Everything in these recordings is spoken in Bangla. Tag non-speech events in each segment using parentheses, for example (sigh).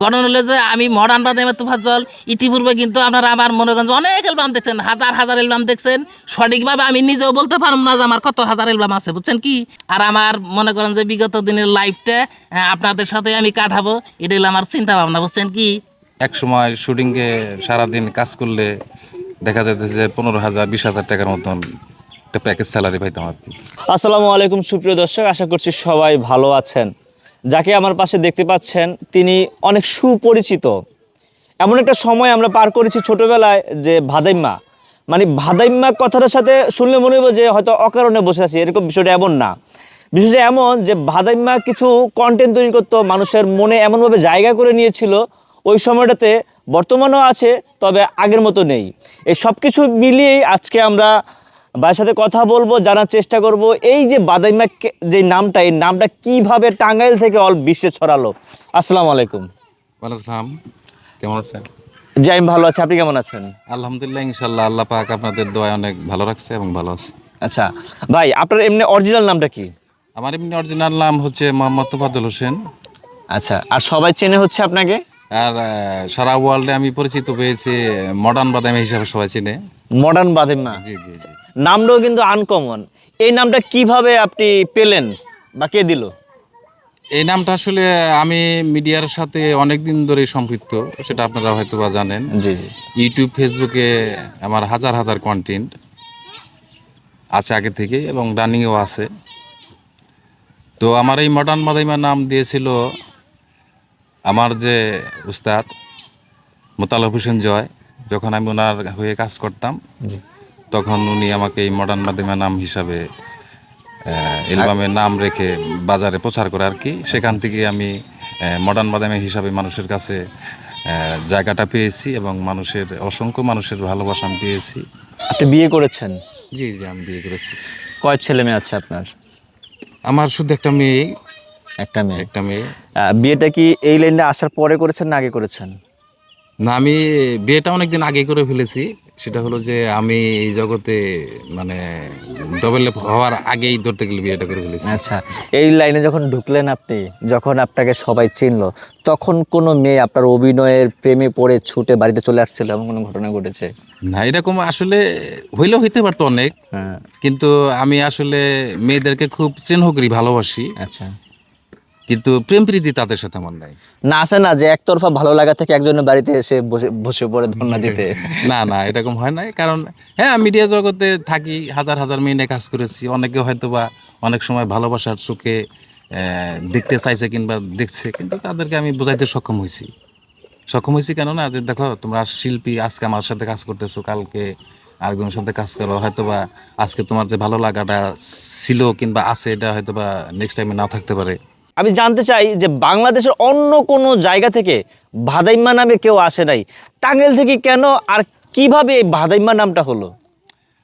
ঘটনা হলো যে আমি মডার্ন বাদামের তুফাজ্জল ইতিপূর্বে কিন্তু আপনারা আমার মনে করেন অনেক অ্যালবাম দেখছেন হাজার হাজার অ্যালবাম দেখছেন। সঠিকভাবে আমি নিজেও বলতে পারব না যে আমার কত হাজার অ্যালবাম আছে বুঝছেন কি? আর আমার মনে করেন যে বিগত দিনের লাইফটা আপনাদের সাথে আমি কাটাবো এটা হলো আমার চিন্তা ভাবনা বুঝছেন কি? এক সময় শুটিংয়ে সারাদিন কাজ করলে দেখা যেত যে পনেরো হাজার বিশ হাজার টাকার মতন একটা প্যাকেজ স্যালারি পাইতাম আর কি। আসসালামু আলাইকুম সুপ্রিয় দর্শক আশা করছি সবাই ভালো আছেন। যাকে আমার পাশে দেখতে পাচ্ছেন, তিনি অনেক সুপরিচিত। এমন একটা সময় আমরা পার করেছি ছোটবেলায় যে ভাদাইম্মা। মানে ভাদাইম্মা কথাটার সাথে শুনলে মনে হবে যে হয়তো অকারণে বসে আছি, এরকম বিষয়টা এমন না। বিষয়টা এমন যে ভাদাইম্মা কিছু কন্টেন্ট তৈরি করতো, মানুষের মনে এমনভাবে জায়গা করে নিয়েছিল, ওই সময়টাতে বর্তমানেও আছে, তবে আগের মতো নেই। এই সব কিছু মিলিয়েই আজকে আমরা ভাইয়ের সাথে কথা বলব জানার চেষ্টা করব। এই যে বাদাইমা যে নামটা এই নামটা কীভাবে টাঙ্গাইল থেকে অল বিশ্বে ছড়ালো? আসসালামু আলাইকুম। ভালো আসলাম কেমন আছেন? জি আমি ভালো আছি। আপনি কেমন আছেন? আলহামদুলিল্লাহ ইনশাল্লাহ আল্লাহ পাক আপনাদের দোয়া অনেক ভালো রাখছে এবং ভালো আছে। আচ্ছা ভাই আপনার এমনি অরিজিনাল নামটা কি? আমার এমনি অরিজিনাল নাম হচ্ছে মোহাম্মদ তোফাদুল হোসেন। আচ্ছা আর সবাই চেনে হচ্ছে আপনাকে? আর সারা ওয়ার্ল্ডে আমি পরিচিত পেয়েছি মডার্ন বাদামি হিসাবে সবাই চিনে। মডার্ন বাদেমা জি জি জি। নামটাও কিন্তু আনকমন এই নামটা কীভাবে আপনি পেলেন বা কে দিল? এই নামটা আসলে আমি মিডিয়ার সাথে অনেক দিন ধরে সম্পৃক্ত সেটা আপনারা হয়তো বা জানেন। জি জি। ইউটিউব ফেসবুকে আমার হাজার হাজার কন্টেন্ট আছে আগে থেকে এবং রানিংও আছে। তো আমার এই মডার্ন মাদাইমা নাম দিয়েছিল আমার যে উস্তাদ মোতালব হোসেন জয় যখন আমি ওনার হয়ে কাজ করতাম তখন উনি আমাকে এই মডার্ন মাদাইমা নাম হিসাবে অ্যালবামের নাম রেখে বাজারে প্রচার করে আর কি। সেখান থেকে আমি মডার্ন বাদামে হিসাবে মানুষের কাছে জায়গাটা পেয়েছি এবং মানুষের অসংখ্য মানুষের ভালোবাসা আমি পেয়েছি। আপনি বিয়ে করেছেন? জি জি আমি বিয়ে করেছি। কয় ছেলে মেয়ে আছে আপনার? আমার শুধু একটা মেয়ে একটা মেয়ে। একটা মেয়ে। বিয়েটা কি এই লাইনে আসার পরে করেছেন না আগে করেছেন? না আমি বিয়েটা অনেকদিন আগে করে ফেলেছি। সেটা হলো যে আমি এই জগতে মানে ডবল হওয়ার আগেই ধরতে গেলে বিয়েটা করে ফেলেছি। আচ্ছা এই লাইনে যখন ঢুকলেন আপনি যখন আপনাকে সবাই চিনলো তখন কোনো মেয়ে আপনার অভিনয়ের প্রেমে পড়ে ছুটে বাড়িতে চলে আসছিল? এমন কোনো ঘটনা ঘটেছে? না এরকম আসলে হইলেও হইতে পারতো অনেক। হ্যাঁ। কিন্তু আমি আসলে মেয়েদেরকে খুব স্নেহ করি ভালোবাসি। আচ্ছা। কিন্তু প্রেম প্রীতি তাদের সাথে আমার নাই। না আসে না যে একতরফা ভালো লাগা থেকে একজনের বাড়িতে এসে বসে বসে পড়ে ধন্যা (laughs) দিতে। না না এরকম হয় নাই। কারণ হ্যাঁ মিডিয়া জগতে থাকি হাজার হাজার মেয়ে নিয়ে কাজ করেছি। অনেকে হয়তো বা অনেক সময় ভালোবাসার চোখে দেখতে চাইছে কিংবা দেখছে কিন্তু তাদেরকে আমি বোঝাইতে সক্ষম হয়েছি সক্ষম হয়েছি কেন না? যে দেখো তোমরা শিল্পী আজকে আমার সাথে কাজ করতেছো কালকে আরেকজনের সাথে কাজ করো। হয়তো বা আজকে তোমার যে ভালো লাগাটা ছিল কিংবা আছে এটা হয়তো বা নেক্সট টাইমে না থাকতে পারে। আমি জানতে চাই যে বাংলাদেশের অন্য কোনো জায়গা থেকে ভাদাইম্মা নামে কেউ আসে নাই। টাঙ্গেল থেকে কেন আর কীভাবে এই ভাদাইম্মা নামটা হলো?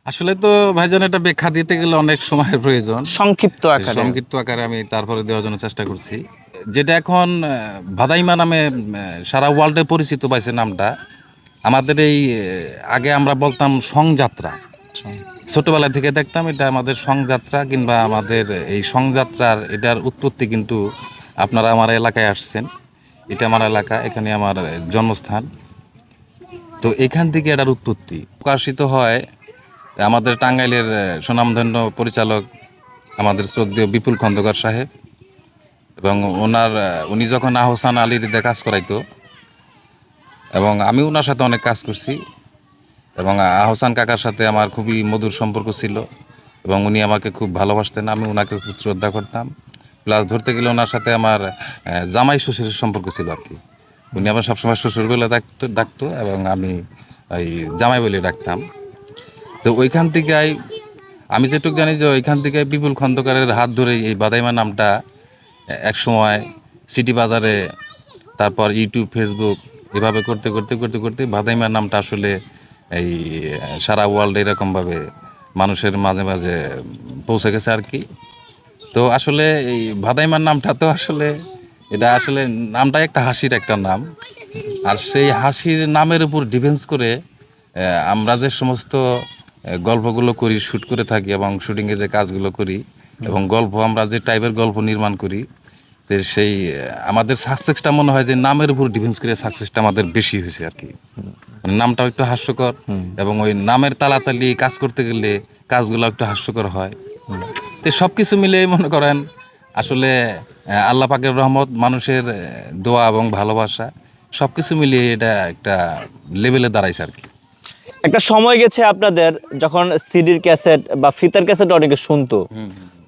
আসলে তো ভাইজান এটা ব্যাখ্যা দিতে গেলে অনেক সময়ের প্রয়োজন। সংক্ষিপ্ত আকারে। সংক্ষিপ্ত আকারে আমি তারপরে দেওয়ার জন্য চেষ্টা করছি। যেটা এখন ভাদাইমা নামে সারা ওয়ার্ল্ডে পরিচিত পাইছে নামটা। আমাদের এই আগে আমরা বলতাম সংযাত্রা। ছোটবেলা থেকে দেখতাম এটা আমাদের সংযাত্রা কিংবা আমাদের এই সংযাত্রার এটার উৎপত্তি কিন্তু আপনারা আমার এলাকায় আসছেন। এটা আমার এলাকা, এখানে আমার জন্মস্থান। তো এখান থেকে এটার উৎপত্তি। প্রকাশিত হয় আমাদের টাঙ্গাইলের সুনামধন্য পরিচালক আমাদের শ্রদ্ধেয় বিপুল খন্দকার সাহেব এবং ওনার উনি যখন আহসান আলীর কাজ করাইতো এবং আমি ওনার সাথে অনেক কাজ করছি এবং আহসান কাকার সাথে আমার খুবই মধুর সম্পর্ক ছিল এবং উনি আমাকে খুব ভালোবাসতেন, আমি ওনাকে খুব শ্রদ্ধা করতাম। প্লাস ধরতে গেলে ওনার সাথে আমার জামাই শ্বশুরের সম্পর্ক ছিল আর কি। উনি আমার সবসময় শ্বশুর বলে ডাকতো ডাকতো এবং আমি ওই জামাই বলে ডাকতাম। তো ওইখান থেকে আমি যেটুকু জানি যে ওইখান থেকে বিপুল খন্দকারের হাত ধরে এই বাদাইমা নামটা এক সময় সিটি বাজারে, তারপর ইউটিউব, ফেসবুক, এভাবে করতে করতে করতে করতে বাদাইমা নামটা আসলে এই সারা ওয়ার্ল্ড এরকমভাবে মানুষের মাঝে মাঝে পৌঁছে গেছে আর কি। তো আসলে এই ভাদাইমার নামটা তো আসলে, এটা আসলে নামটা একটা হাসির একটা নাম। আর সেই হাসির নামের উপর ডিফেন্স করে আমরা যে সমস্ত গল্পগুলো করি শ্যুট করে থাকি এবং শ্যুটিংয়ে যে কাজগুলো করি, এবং গল্প আমরা যে টাইপের গল্প নির্মাণ করি তো সেই আমাদের সাকসেসটা মনে হয় যে নামের উপর ডিফেন্স করে সাকসেসটা আমাদের বেশি হয়েছে আর কি। মানে নামটাও একটু হাস্যকর এবং ওই নামের তালাতালি কাজ করতে গেলে কাজগুলো একটু হাস্যকর হয়। তো সব কিছু মিলে মনে করেন আসলে আল্লাহ পাকের রহমত মানুষের দোয়া এবং ভালোবাসা সব কিছু মিলিয়ে এটা একটা লেভেলে দাঁড়াইছে আর কি। একটা সময় গেছে আপনাদের যখন সিডির ক্যাসেট বা ফিতার ক্যাসেট অনেকে শুনতো।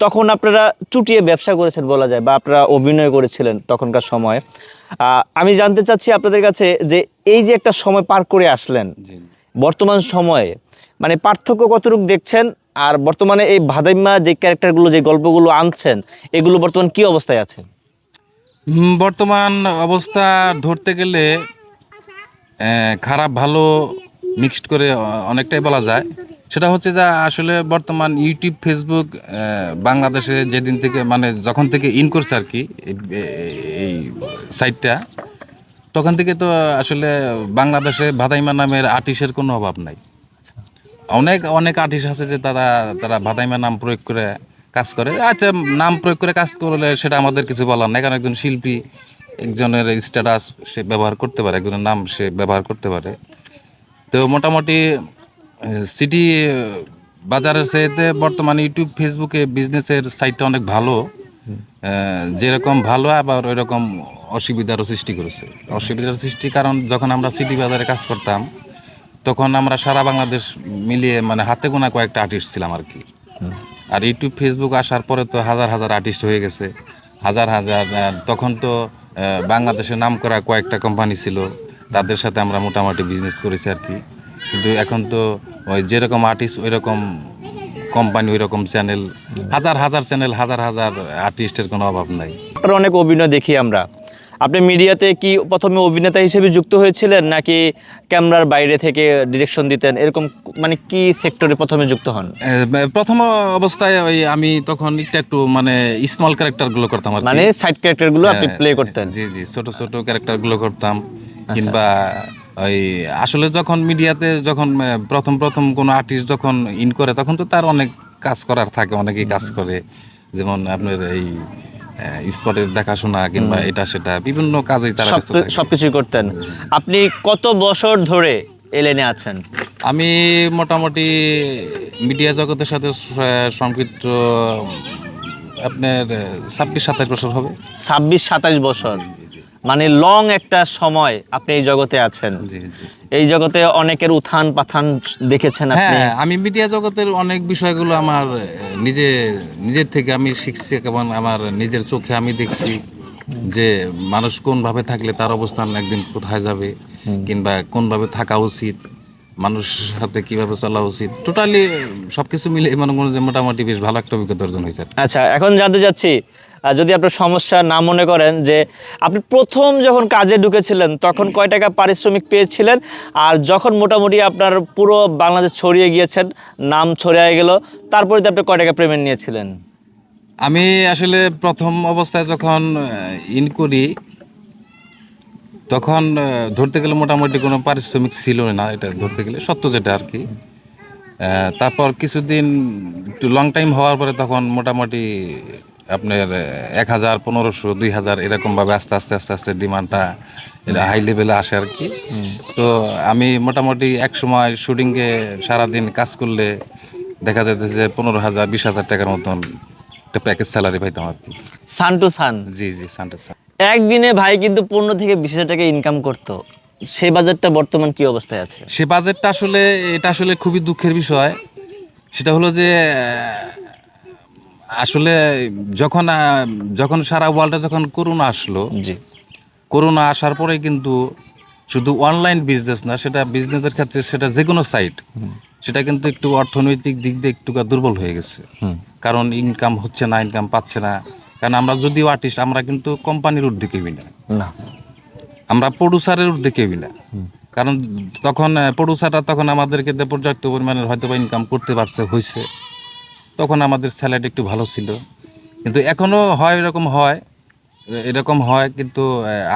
তখন আপনারা চুটিয়ে ব্যবসা করেছেন বলা যায় বা আপনারা অভিনয় করেছিলেন তখনকার সময়। আমি জানতে চাচ্ছি আপনাদের কাছে যে এই যে একটা সময় পার করে আসলেন বর্তমান সময়ে মানে পার্থক্য কতটুকু দেখছেন? আর বর্তমানে এই ভাদাইম্মা যে ক্যারেক্টারগুলো যে গল্পগুলো আনছেন এগুলো বর্তমান কি অবস্থায় আছে? বর্তমান অবস্থা ধরতে গেলে খারাপ ভালো মিক্সড করে অনেকটাই বলা যায়। সেটা হচ্ছে যে আসলে বর্তমান ইউটিউব, ফেসবুক বাংলাদেশে যেদিন থেকে মানে যখন থেকে ইন করছে আর কি এই- সাইটটা তখন থেকে তো আসলে বাংলাদেশে ভাদাইমা নামের আর্টিস্টের কোনো অভাব নাই। অনেক অনেক আর্টিস্ট আছে যে তারা তারা ভাদাইমা নাম প্রয়োগ করে কাজ করে। আচ্ছা নাম প্রয়োগ করে কাজ করলে সেটা আমাদের কিছু বলার নাই, কারণ একজন শিল্পী, একজনের স্ট্যাটাস সে ব্যবহার করতে পারে, একজনের নাম সে ব্যবহার করতে পারে। তো মোটামুটি সিটি বাজারের চাইতে বর্তমানে ইউটিউব, ফেসবুকে বিজনেসের সাইটটা অনেক ভালো। যেরকম ভালো, আবার ওই রকম অসুবিধারও সৃষ্টি করেছে। অসুবিধার সৃষ্টি কারণ যখন আমরা সিটি বাজারে কাজ করতাম, তখন আমরা সারা বাংলাদেশ মিলিয়ে মানে হাতে গোনা কয়েকটা আর্টিস্ট ছিলাম আর কি। আর ইউটিউব, ফেসবুক আসার পরে তো হাজার হাজার আর্টিস্ট হয়ে গেছে। হাজার হাজার তখন তো বাংলাদেশে নাম করা কয়েকটা কোম্পানি ছিল, তাদের সাথে আমরা মোটামুটি বিজনেস করেছি আর কি। কিন্তু এখন তো ওই যেরকম আর্টিস্ট ওই রকম কোম্পানি ওই রকম চ্যানেল হাজার হাজার চ্যানেল হাজার হাজার আর্টিস্টের কোনো অভাব নাই। অনেক অভিনয় দেখি আমরা। আপনি মিডিয়াতে কি প্রথমে অভিনেতা হিসেবে যুক্ত হয়েছিলেন নাকি ক্যামেরার বাইরে থেকে ডিরেকশন দিতেন? এরকম মানে কি সেক্টরে প্রথমে যুক্ত হন? প্রথম অবস্থায় ওই আমি তখন একটু একটু মানে স্মল ক্যারেক্টারগুলো করতাম আর মানে সাইড ক্যারেক্টারগুলো আপনি হ্যাঁ, প্লে করতেন। জি জি ছোট ছোট ক্যারেক্টারগুলো করতাম কিংবা ওই আসলে যখন মিডিয়াতে যখন প্রথম প্রথম কোনো আর্টিস্ট যখন ইন করে তখন তো তার অনেক কাজ করার থাকে অনেকেই কাজ করে। যেমন আপনার এই স্পটের দেখাশোনা কিংবা এটা সেটা বিভিন্ন কাজেই তারা সব ব্যস্ত সবকিছুই করতেন। আপনি কত বছর ধরে এই লাইনে আছেন? আমি মোটামুটি মিডিয়া জগতের সাথে সম্পৃক্ত আপনার ছাব্বিশ সাতাশ বছর হবে। ছাব্বিশ সাতাশ বছর। মানে লং একটা সময় আপনি এই জগতে আছেন। এই জগতে অনেকের উত্থান পাথান দেখেছেন আপনি। হ্যাঁ আমি মিডিয়া জগতের অনেক বিষয়গুলো আমার নিজে নিজের থেকে আমি শিখছি এবং আমার নিজের চোখে আমি দেখছি যে মানুষ কোনভাবে থাকলে তার অবস্থান একদিন কোথায় যাবে কিংবা কোনভাবে থাকা উচিত মানুষ সাথে কীভাবে চলা উচিত টোটালি সবকিছু মিলে মনে করেন যে মোটামুটি বেশ ভালো একটা অভিজ্ঞতা অর্জন হয়েছে। আচ্ছা এখন জানতে চাচ্ছি যদি আপনার সমস্যা না মনে করেন যে আপনি প্রথম যখন কাজে ঢুকেছিলেন, তখন কয় টাকা পারিশ্রমিক পেয়েছিলেন? আর যখন মোটামুটি আপনার পুরো বাংলাদেশ ছড়িয়ে গিয়েছেন, নাম ছড়িয়ে গেল, তারপরে আপনি কয় টাকা পেমেন্ট নিয়েছিলেন? আমি আসলে প্রথম অবস্থায় যখন ইন করি, তখন ধরতে গেলে মোটামুটি কোনো পারিশ্রমিক ছিল না, এটা ধরতে গেলে সত্য যেটা আর কি। তারপর কিছুদিন একটু লং টাইম হওয়ার পরে তখন মোটামুটি আপনার এক হাজার পনেরোশো দুই হাজার এরকমভাবে আস্তে আস্তে আস্তে আস্তে ডিমান্ডটা হাই লেভেলে আসে আর কি। তো আমি মোটামুটি এক সময় শুটিংয়ে সারাদিন কাজ করলে দেখা যেতে যে পনেরো হাজার বিশ হাজার টাকার মতন একটা প্যাকেজ স্যালারি পাইতাম আর কি। Sun to sun? জি জি সান টু সান। একদিনে ভাই কিন্তু পনেরো থেকে বিশ হাজার টাকা ইনকাম করতো। সে বাজারটা বর্তমান কি অবস্থায় আছে? সে বাজেটটা আসলে এটা আসলে খুবই দুঃখের বিষয়। সেটা হলো যে আসলে যখন যখন সারা ওয়ার্ল্ডে যখন করোনা আসলো জি। করোনা আসার পরে কিন্তু শুধু অনলাইন বিজনেস না সেটা বিজনেসের ক্ষেত্রে সেটা যে কোনো সাইট সেটা কিন্তু একটু অর্থনৈতিক দিক দিয়ে একটু দুর্বল হয়ে গেছে। কারণ ইনকাম হচ্ছে না ইনকাম পাচ্ছে না। কারণ আমরা যদিও আর্টিস্ট আমরা কিন্তু কোম্পানির ঊর্ধ্বে কেউই না। আমরা প্রডিউসারের ঊর্ধ্বে কেউই না। কারণ তখন প্রডিউসাররা তখন আমাদেরকে পর্যাপ্ত পরিমাণের হয়তো বা ইনকাম করতে পারছে হয়েছে তখন আমাদের স্যালারি একটু ভালো ছিল। কিন্তু এখনও হয় এরকম হয় এরকম হয় কিন্তু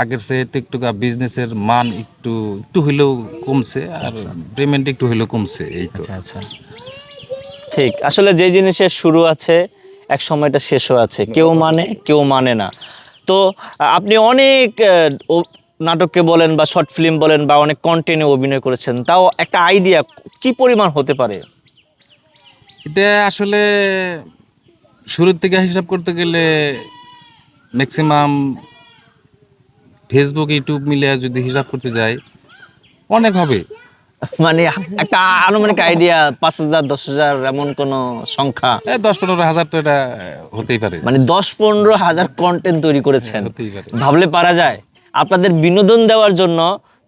আগের চেয়ে একটু একটু বিজনেসের মান একটু একটু হইলেও কমছে আর পেমেন্ট একটু হইলেও কমছে এই তো। আচ্ছা আচ্ছা। ঠিক আসলে যে জিনিসের শুরু আছে এক সময়টা শেষও আছে। কেউ মানে কেউ মানে না। তো আপনি অনেক নাটককে বলেন বা শর্ট ফিল্ম বলেন বা অনেক কন্টেন্টে অভিনয় করেছেন তাও একটা আইডিয়া কি পরিমাণ হতে পারে? এটা আসলে শুরুর থেকে হিসাব করতে গেলে ম্যাক্সিমাম ফেসবুক ইউটিউব মিলে যদি হিসাব করতে যাই অনেক হবে। মানে একটা আনুমানিক আইডিয়া পাঁচ হাজার দশ হাজার এমন কোনো সংখ্যা? দশ পনেরো হাজার তো এটা হতেই পারে। মানে দশ পনেরো হাজার কন্টেন্ট তৈরি করেছেন। ভাবলে পারা যায়। আপনাদের বিনোদন দেওয়ার জন্য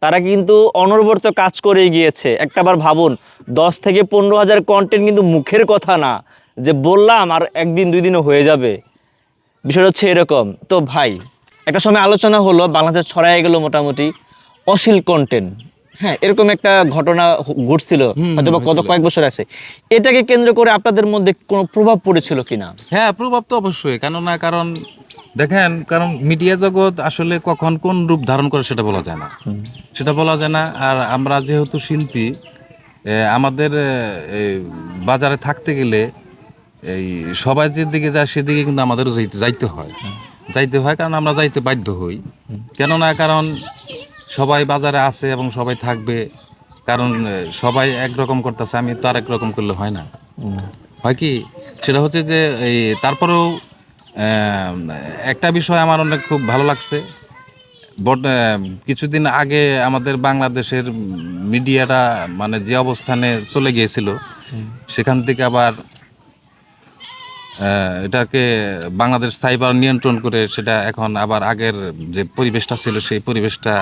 তারা কিন্তু অনবরত কাজ করে গিয়েছে। একটাবার ভাবুন দশ থেকে পনেরো হাজার কন্টেন্ট কিন্তু মুখের কথা না যে বললাম আর একদিন দুই দিনও হয়ে যাবে। বিষয়টা হচ্ছে এরকম। তো ভাই একটা সময় আলোচনা হলো বাংলাদেশ ছড়াই গেল মোটামুটি অশ্লীল কন্টেন্ট হ্যাঁ এরকম একটা ঘটনা ঘটছিল হয়তো গত কয়েক বছর আছে। এটাকে কেন্দ্র করে আপনাদের মধ্যে কোনো প্রভাব পড়েছিল কিনা? হ্যাঁ প্রভাব তো অবশ্যই। কেননা কারণ দেখেন কারণ মিডিয়া জগৎ আসলে কখন কোন রূপ ধারণ করে সেটা বলা যায় না। সেটা বলা যায় না আর আমরা যেহেতু শিল্পী আমাদের বাজারে থাকতে গেলে এই সবাই যেদিকে যায় সেদিকে কিন্তু আমাদেরও যাইতে যাইতে হয়। যাইতে হয় কারণ আমরা যাইতে বাধ্য হই। কেননা কারণ সবাই বাজারে আছে এবং সবাই থাকবে কারণ সবাই একরকম করতেছে আমি তো আর একরকম করলে হয় না। হয় কি? সেটা হচ্ছে যে এই তারপরেও একটা বিষয় আমার অনেক খুব ভালো লাগছে। বট কিছুদিন আগে আমাদের বাংলাদেশের মিডিয়াটা মানে যে অবস্থানে চলে গিয়েছিল, সেখান থেকে আবার এটাকে বাংলাদেশ সাইবার নিয়ন্ত্রণ করে সেটা এখন আবার আগের যে পরিবেশটা ছিল, সেই পরিবেশটা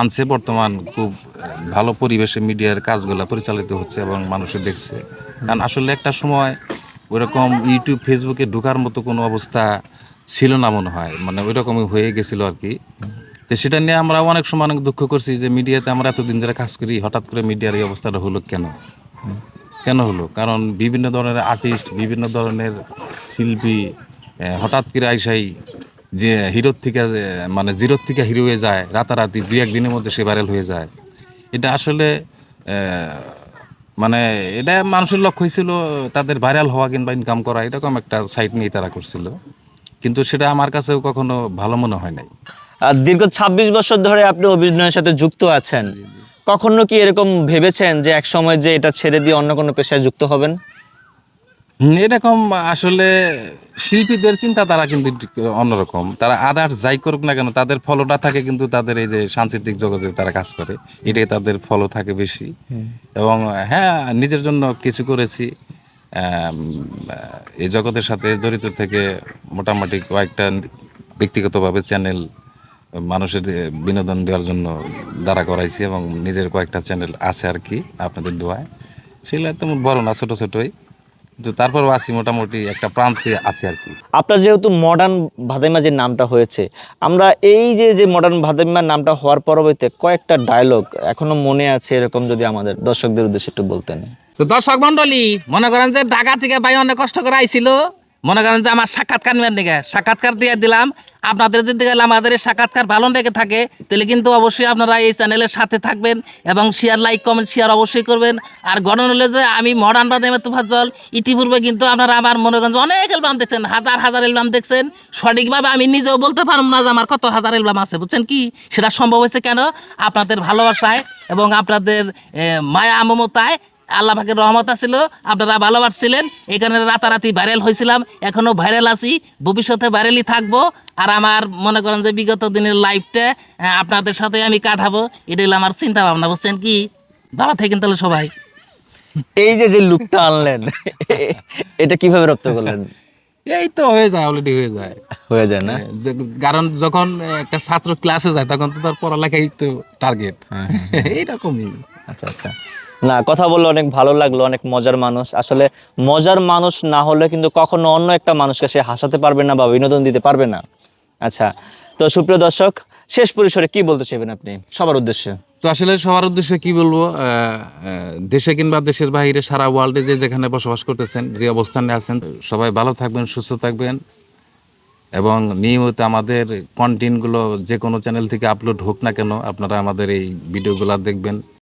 আনছে। বর্তমান খুব ভালো পরিবেশে মিডিয়ার কাজগুলো পরিচালিত হচ্ছে এবং মানুষে দেখছে। কারণ আসলে একটা সময় ওইরকম ইউটিউব ফেসবুকে ঢোকার মতো কোনো অবস্থা ছিল না মনে হয়। মানে ওইরকমই হয়ে গেছিল আর কি। তো সেটা নিয়ে আমরা অনেক সময় অনেক দুঃখ করছি যে মিডিয়াতে আমরা এতদিন ধরে কাজ করি, হঠাৎ করে মিডিয়ার এই অবস্থাটা হলো কেন? কেন হলো? কারণ বিভিন্ন ধরনের আর্টিস্ট বিভিন্ন ধরনের শিল্পী হঠাৎ করে আইসাই যে হিরোর থেকে মানে জিরোর থেকে হিরো হয়ে যায়, রাতারাতি দুই একদিনের মধ্যে সে ভাইরাল হয়ে যায়। এটা আসলে মানে এটা মানুষের লক্ষ্য হয়েছিল, তাদের ভাইরাল হওয়া কিংবা ইনকাম করা, এরকম একটা সাইট নিয়ে তারা করছিল। কিন্তু সেটা আমার কাছেও কখনো ভালো মনে হয় নাই। আর দীর্ঘ ২৬ বছর ধরে আপনি অভিনয়ের সাথে যুক্ত আছেন, কখনো কি এরকম ভেবেছেন যে এক সময় যে এটা ছেড়ে দিয়ে অন্য কোনো পেশায় যুক্ত হবেন? এরকম আসলে শিল্পীদের চিন্তা তারা কিন্তু অন্যরকম। তারা আদার যাই করুক না কেন তাদের ফলোটা থাকে কিন্তু তাদের এই যে সাংস্কৃতিক জগতে তারা কাজ করে এটাই তাদের ফলো থাকে বেশি। এবং হ্যাঁ নিজের জন্য কিছু করেছি। এই জগতের সাথে জড়িত থেকে মোটামুটি কয়েকটা ব্যক্তিগতভাবে চ্যানেল মানুষের বিনোদন দেওয়ার জন্য দাঁড়া করাইছি এবং নিজের কয়েকটা চ্যানেল আছে আর কি আপনাদের দোয়ায়। সেগুলো তেমন বড় না ছোটো ছোটোই। কিন্তু তারপর আসি মোটামুটি একটা প্রান্তে আছে আর কি। আপনার যেহেতু মডার্ন ভাদাইমা যে নামটা হয়েছে আমরা এই যে যে মডার্ন ভাদাইমার নামটা হওয়ার পরবর্তীতে কয়েকটা ডায়লগ এখনও মনে আছে এরকম যদি আমাদের দর্শকদের উদ্দেশ্যে একটু বলতেন। তো দর্শক মন্ডলী মনে করেন যে ঢাকা থেকে ভাই অনেক কষ্ট করে আইছিল। মনে করেন যে আমার সাক্ষাৎকার নেবেন দিকে, সাক্ষাৎকার দিয়ে দিলাম, আপনাদের যদি গেলে আমাদের এই সাক্ষাৎকার ভালো লেগে থাকে, তাহলে কিন্তু অবশ্যই আপনারা এই চ্যানেলের সাথে থাকবেন এবং শেয়ার লাইক কমেন্ট শেয়ার অবশ্যই করবেন। আর ঘটনা হলে যে আমি মডার্ন বাদামে তুফাজ্জল, ইতিপূর্বে কিন্তু আপনারা আমার মনে যে অনেক অ্যালবাম দেখছেন, হাজার হাজার অ্যালবাম দেখছেন। সঠিকভাবে আমি নিজেও বলতে পারব না যে আমার কত হাজার অ্যালবাম আছে, বুঝছেন কি? সেটা সম্ভব হয়েছে কেন? আপনাদের ভালোবাসায় এবং আপনাদের মায়া মমতায় আল্লাহ পাকের রহমত ছিল আপনারা ভালোবাসছিলেন এখানে রাতারাতি ভাইরাল হয়েছিলাম এখনও ভাইরাল আছি ভবিষ্যতে ভাইরালই থাকব। আর আমার মনে করেন যে বিগত দিনের লাইফটা আপনাদের সাথে আমি কাটাবো এটা হলো আমার চিন্তা ভাবনা বুঝছেন কি? ভালো থাকেন তাহলে সবাই। এই যে যে লুকটা আনলেন এটা কীভাবে রপ্ত করলেন? (laughs) এই তো হয়ে যায় অলরেডি হয়ে যায়। হয়ে যায় না? কারণ যখন একটা ছাত্র ক্লাসে যায় তখন তো তার পড়ালেখাই তো টার্গেট (laughs) এইরকমই। আচ্ছা আচ্ছা। না, কথা বললে অনেক ভালো লাগল, অনেক মজার মানুষ। আসলে মজার মানুষ না হলে কিন্তু কখনো অন্য একটা মানুষকে সে হাসাতে পারবে না বা বিনোদন দিতে পারবে না। আচ্ছা তো সুপ্রিয় দর্শক, শেষ পরিসরে কি বলতে চাইবেন আপনি? সবার উদ্দেশ্যে। তো আসলে সবার উদ্দেশ্যে কি বলব দেশে কিংবা দেশের বাইরে সারা ওয়ার্ল্ডে যে যেখানে বসবাস করতেছেন, যে অবস্থানে আছেন, সবাই ভালো থাকবেন, সুস্থ থাকবেন। এবং নিয়মিত আমাদের কন্টেন্টগুলো যে কোনো চ্যানেল থেকে আপলোড হোক না কেন, আপনারা আমাদের এই ভিডিওগুলো দেখবেন।